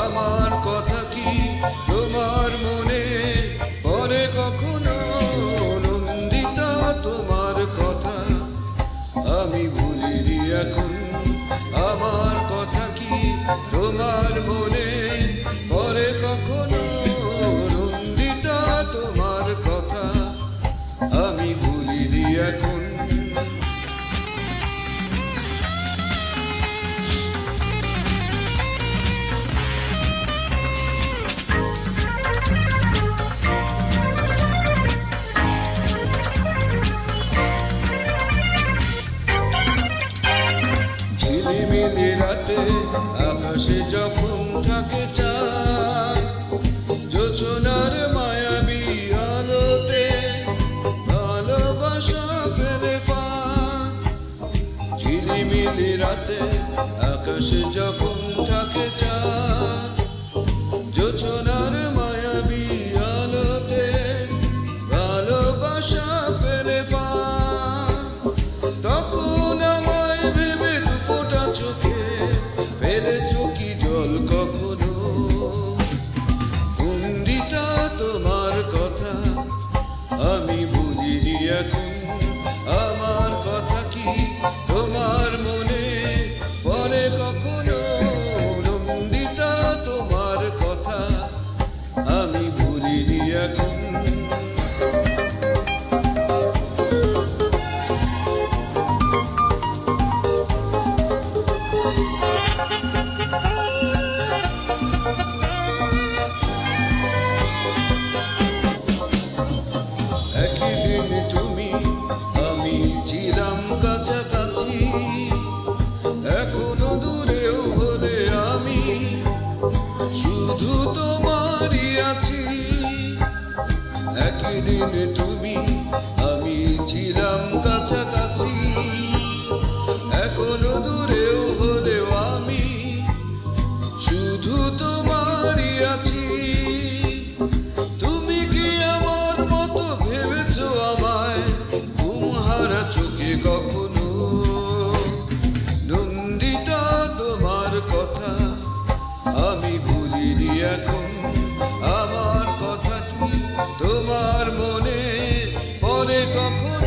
আমার কথা কি তোমার মনে? কখনো তোমার কথা? আমি ভুলিনি এখন রাতে আকাশে যখন থাকে চাঁদ যোচনার মায়াবী আলোতে ভালোবাসা ফেলে পা। ঝিলিমিলি রাতে আকাশে যখন ভুল কখনো কুন্দিটা তোমার কথা, আমি বুঝিনি এখন আমার কথা কি? তোমার মনে পরে কখনো নন্দিতা তোমার কথা, আমি বুঝিনি এখন একদিন তুমি করে কখন